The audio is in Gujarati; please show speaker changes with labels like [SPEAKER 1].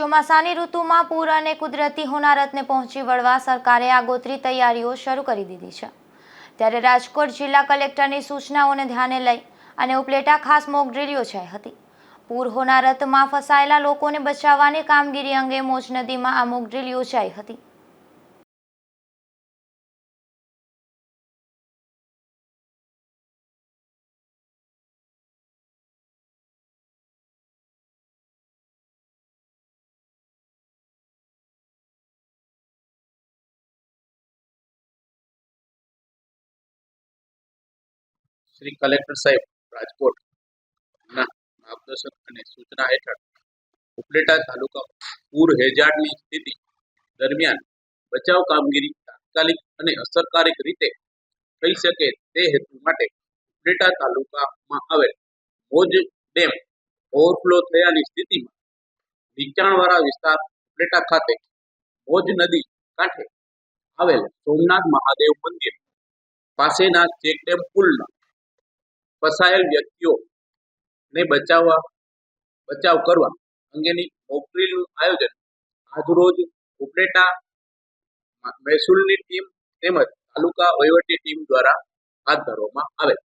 [SPEAKER 1] ચોમાસાની ઋતુમાં પૂર અને કુદરતી હોનારતને પહોંચી વળવા સરકારે આગોતરી તૈયારીઓ શરૂ કરી દીધી છે. ત્યારે રાજકોટ જિલ્લા કલેક્ટરની સૂચનાઓને ધ્યાને લઈ અને ઉપલેટા ખાસ મોક ડ્રીલ યોજાઈ હતી. પૂર હોનારતમાં ફસાયેલા લોકોને બચાવવાની કામગીરી અંગે મોજ નદીમાં આ મોક ડ્રીલ યોજાઈ હતી.
[SPEAKER 2] શ્રી કલેક્ટર સાહેબ, રાજકોટ. ના માર્ગદર્શન અને સૂચના હેઠળ ઉપલેટા તાલુકા પૂર હેજાડની સ્થિતિ દરમિયાન બચાવ કામગીરી તાત્કાલિક અને અસરકારક રીતે થઈ શકે તે હેતુ માટે ઉપલેટા તાલુકામાં આવેલ મોજ ડેમ ઓવરફ્લો થયાની સ્થિતિમાં નીચાણવાળા વિસ્તાર ઉપલેટા ખાતે મોજ નદી કાંઠે આવેલ સોમનાથ મહાદેવ મંદિર પાસેના ચેકડેમ પુલમાં ફસાયેલ વ્યક્તિઓને બચાવવા, બચાવ કરવા અંગેની મોકડ્રીલનું આયોજન આજરોજ ઉપલેટા મહેસૂલની ટીમ તેમજ તાલુકા વહીવટી ટીમ દ્વારા હાથ ધરવામાં આવેલ